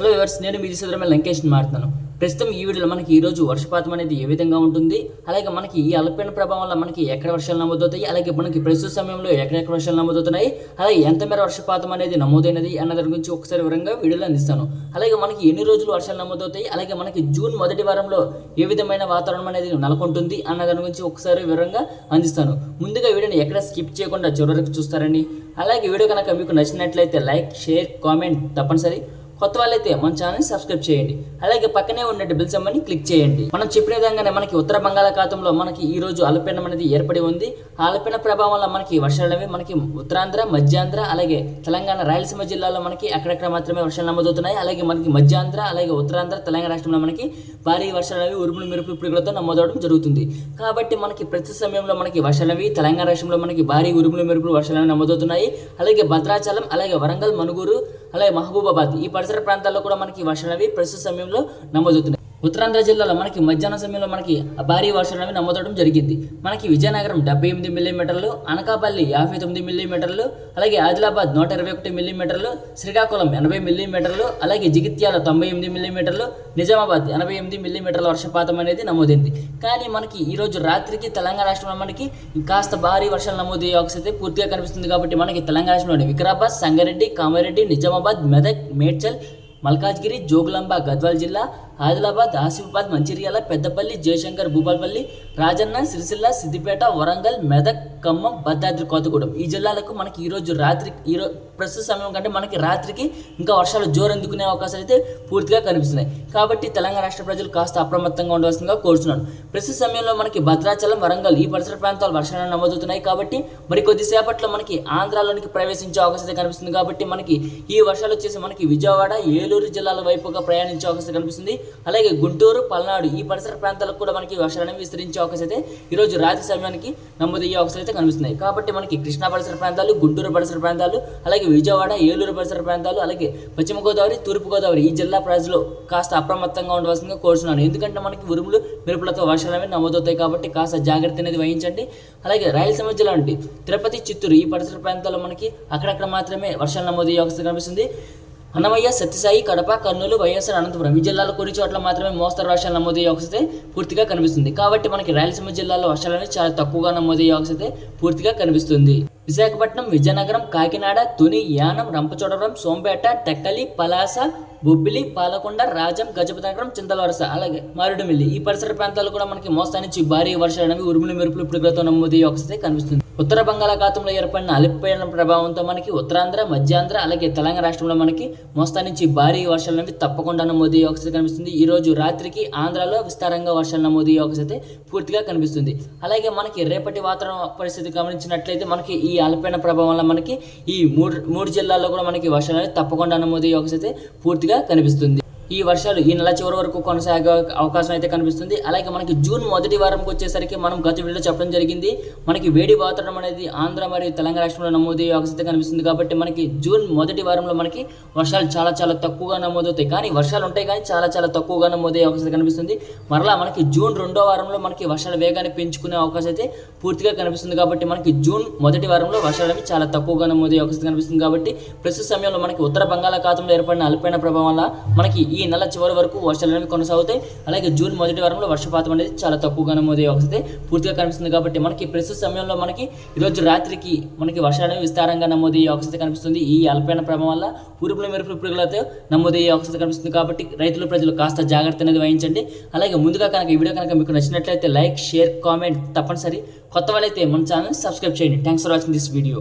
Hello viewers నేను మీ దిశ లంకేష్ మారుతాను ప్రస్తుతం ఈ వీడియోలో మనకి ఈరోజు వర్షపాతం అనేది ఏ విధంగా ఉంటుంది? అలాగే మనకి ఈ అల్పపీడన ప్రభావం వల్ల మనకి ఎక్కడ వర్షాలు నమోదవుతాయి? అలాగే మనకి ప్రస్తుత సమయంలో ఎక్కడెక్కడ వర్షాలు నమోదవుతున్నాయి? అలాగే ఎంత మేర వర్షపాతం అనేది నమోదైనది అన్న దాని గురించి ఒకసారి వివరంగా వీడియోలో అందిస్తాను. అలాగే మనకి ఎన్ని రోజులు వర్షాలు నమోదవుతాయి? అలాగే మనకి జూన్ మొదటి వారంలో ఏ విధమైన వాతావరణం అనేది నెలకొంటుంది అన్న దాని గురించి ఒకసారి వివరంగా అందిస్తాను. ముందుగా వీడియోని ఎక్కడ స్కిప్ చేయకుండా చివరికి చూస్తారని. అలాగే వీడియో కనుక మీకు నచ్చినట్లయితే లైక్ షేర్ కామెంట్ తప్పనిసరి. కొత్త వాళ్ళైతే మన ఛానల్ని సబ్స్క్రైబ్ చేయండి. అలాగే పక్కనే ఉన్న బిల్ సమ్మని క్లిక్ చేయండి. మనం చెప్పిన విధంగానే మనకి ఉత్తర బంగాళాఖాతంలో మనకి ఈ రోజు అల్పపీడనం అనేది ఏర్పడి ఉంది. ఆ అల్పపీడన ప్రభావం వల్ల మనకి వర్షాలు అనేవి మనకి ఉత్తరాంధ్ర మధ్యాంధ్ర అలాగే తెలంగాణ రాయలసీమ జిల్లాలో మనకి అక్కడక్కడ మాత్రమే వర్షాలు నమోదవుతున్నాయి. అలాగే మనకి మధ్యాంధ్ర అలాగే ఉత్తరాంధ్ర తెలంగాణ రాష్ట్రంలో మనకి భారీ వర్షాలు అనేవి ఉరుములు మెరుపులు పిడుగులతో నమోదవడం జరుగుతుంది. కాబట్టి మనకి ప్రతి సమయంలో మనకి వర్షాలు అనేవి తెలంగాణ రాష్ట్రంలో మనకి భారీ ఉరుములు మెరుపులు వర్షాలు నమోదవుతున్నాయి. అలాగే భద్రాచలం అలాగే వరంగల్ మనుగూరు అలాగే మహబూబాబాద్ ఈ పరిసర ప్రాంతాల్లో కూడా మనకి వర్షాలు అవి ప్రస్తుత సమయంలో నమోదవుతున్నాయి. ఉత్తరాంధ్ర జిల్లాలో మనకి మధ్యాహ్న సమయంలో మనకి భారీ వర్షాలు అనేవి నమోదవడం జరిగింది. మనకి విజయనగరం డెబ్బై ఎనిమిది మిల్లీమీటర్లు అనకాపల్లి యాభై తొమ్మిది మిల్లీమీటర్లు అలాగే ఆదిలాబాద్ నూట ఇరవై ఒకటి మిల్లీమీటర్లు శ్రీకాకుళం ఎనభై మిల్లీమీటర్లు అలాగే జగిత్యాల తొంభై ఎనిమిది మిల్లీమీటర్లు నిజామాబాద్ ఎనభై ఎనిమిది మిల్లీమీటర్ల వర్షపాతం అనేది నమోదైంది. కానీ మనకి ఈరోజు రాత్రికి తెలంగాణ రాష్ట్రంలో మనకి కాస్త భారీ వర్షాలు నమోదయ్యే అవకాశం పూర్తిగా కనిపిస్తుంది కాబట్టి మనకి తెలంగాణ రాష్ట్రంలోని వికారాబాద్ సంగారెడ్డి కామారెడ్డి నిజామాబాద్ మెదక్ మేడ్చల్ మల్కాజ్గిరి జోగులాంబ గద్వాల్ జిల్లా ఆదిలాబాద్ ఆసిఫాబాద్ మంచిర్యాల పెద్దపల్లి జయశంకర్ భూపాల్పల్లి రాజన్న సిరిసిల్ల సిద్దిపేట వరంగల్ మెదక్ ఖమ్మం భద్రాద్రి కోతగూడెం. ఈ జిల్లాలకు మనకి ఈరోజు రాత్రి ఈరోజు ప్రస్తుత సమయం కంటే మనకి రాత్రికి ఇంకా వర్షాలు జోరు అందుకునే అవకాశాలు అయితే పూర్తిగా కనిపిస్తున్నాయి. కాబట్టి తెలంగాణ రాష్ట్ర ప్రజలు కాస్త అప్రమత్తంగా ఉండవలసిందిగా కోరుతున్నాను ప్రస్తుత సమయంలో మనకి భద్రాచలం వరంగల్ ఈ పరిసర ప్రాంతాలు వర్షాలు నమోదవుతున్నాయి కాబట్టి మరి కొద్దిసేపట్లో మనకి ఆంధ్రాలోనికి ప్రవేశించే అవకాశం అయితే కనిపిస్తుంది కాబట్టి మనకి ఈ వర్షాలు వచ్చేసి మనకి విజయవాడ ఏలూరు జిల్లాల వైపుగా ప్రయాణించే అవకాశం కనిపిస్తుంది. అలాగే గుంటూరు పల్నాడు ఈ పరిసర ప్రాంతాలకు కూడా మనకి వర్షాలు విస్తరించే అవకాశం అయితే ఈరోజు రాత్రి సమయానికి నమోదయ్యే అవకాశాలు అయితే కనిపిస్తున్నాయి. కాబట్టి మనకి కృష్ణా పరిసర ప్రాంతాలు గుంటూరు పరిసర ప్రాంతాలు అలాగే విజయవాడ ఏలూరు పరిసర ప్రాంతాలు అలాగే పశ్చిమ గోదావరి తూర్పు గోదావరి ఈ జిల్లా ప్రజలు కాస్త అప్రమత్తంగా ఉండవలసిందిగా కోరుతున్నాను ఎందుకంటే మనకి ఉరుములు మెరుపులతో వర్షాలు అనేవి నమోదవుతాయి కాబట్టి కాస్త జాగ్రత్త అనేది వహించండి. అలాగే రాయలసీమ జిల్లా నుండి తిరుపతి చిత్తూరు ఈ పరిసర ప్రాంతాల్లో మనకి అక్కడక్కడ మాత్రమే వర్షాలు నమోదయ్యే అవకాశం కనిపిస్తుంది. అన్నమయ్య సత్యసాయి కడప కర్నూలు వైఎస్ఆర్ అనంతపురం. ఈ జిల్లాలో కొన్ని చోట్ల మాత్రమే మోస్తరు వర్షాలు నమోదయ్యే అవకాశం పూర్తిగా కనిపిస్తుంది. కాబట్టి మనకి రాయలసీమ జిల్లాలో వర్షాలు చాలా తక్కువగా నమోదయ్యే అవకాశం పూర్తిగా కనిపిస్తుంది. విశాఖపట్నం విజయనగరం కాకినాడ తుని యానం రంపచోడవరం సోంపేట టెక్కలి పలాస బొబ్బిలి పాలకొండ రాజం గజపతినగరం చింతలవరస అలాగే మారేడుమిల్లి. ఈ పరిసర ప్రాంతాలు కూడా మనకి మోస్తా నుంచి భారీ వర్షాలు అనేవి ఉరుములు మెరుపులు పిడుగులతో నమోదయ్యే అవకాశం కనిపిస్తుంది. ఉత్తర బంగాళాఖాతంలో ఏర్పడిన అల్పపీడన ప్రభావంతో మనకి ఉత్తరాంధ్ర మధ్యాంధ్ర అలాగే తెలంగాణ రాష్ట్రంలో మనకి మోస్తా నుంచి భారీ వర్షాలు అనేవి తప్పకుండా నమోదయ్యే అవకాశం కనిపిస్తుంది. ఈ రోజు రాత్రికి ఆంధ్రాలో విస్తారంగా వర్షాలు నమోదయ్యే అవకాశం అయితే పూర్తిగా కనిపిస్తుంది. అలాగే మనకి రేపటి వాతావరణ పరిస్థితి గమనించినట్లయితే మనకి ఈ అల్పపీడన ప్రభావం వల్ల మనకి ఈ మూడు మూడు జిల్లాల్లో కూడా మనకి వర్షాలు అనేవి తప్పకుండా నమోదయ్యే అవకాశం అయితే పూర్తిగా కనిపిస్తుంది. ఈ వర్షాలు ఈ నెల చివరి వరకు కొనసాగే అవకాశం అయితే కనిపిస్తుంది. అలాగే మనకి జూన్ మొదటి వారంకి వచ్చేసరికి మనం గత వీడియోలో చెప్పడం జరిగింది. మనకి వేడి వాతావరణం అనేది ఆంధ్ర మరియు తెలంగాణ రాష్ట్రంలో నమోదయ్యే అవకాశం అయితే కనిపిస్తుంది కాబట్టి మనకి జూన్ మొదటి వారంలో మనకి వర్షాలు చాలా చాలా తక్కువగా నమోదవుతాయి. కానీ వర్షాలు ఉంటాయి కానీ చాలా చాలా తక్కువగా నమోదయ్యే అవకాశం కనిపిస్తుంది. మరలా మనకి జూన్ రెండో వారంలో మనకి వర్షాల వేగాన్ని పెంచుకునే అవకాశం అయితే పూర్తిగా కనిపిస్తుంది కాబట్టి మనకి జూన్ మొదటి వారంలో వర్షాలు అనేవి చాలా తక్కువగా నమోదయ్యే అవకాశం కనిపిస్తుంది కాబట్టి ప్రస్తుత సమయంలో మనకి ఉత్తర బంగాళాఖాతంలో ఏర్పడిన అల్పైన ప్రభావం వల్ల మనకి ఈ ఈ నెల చివరి వరకు వర్షాలు అనేవి కొనసాగుతాయి. అలాగే జూన్ మొదటి వారంలో వర్షపాతం అనేది చాలా తక్కువగా నమోదయ్యే అవకాశం పూర్తిగా కనిపిస్తుంది కాబట్టి మనకి ప్రస్తుత సమయంలో మనకి ఈరోజు రాత్రికి మనకి వర్షాలు అనేవి విస్తారంగా నమోదయ్యే అవసరం కనిపిస్తుంది. ఈ అల్పైన ప్రభావం వల్ల ఉరుపుల మెరుపుల పురుగులతో నమోదయ్యే అవసరం కనిపిస్తుంది కాబట్టి రైతులు ప్రజలు కాస్త జాగ్రత్త అనేది వహించండి. అలాగే ముందుగా కనుక ఈ వీడియో కనుక మీకు నచ్చినట్లయితే లైక్ షేర్ కామెంట్ తప్పనిసరి. కొత్త వాళ్ళైతే మన ఛానల్ సబ్స్క్రైబ్ చేయండి. Thanks for watching this video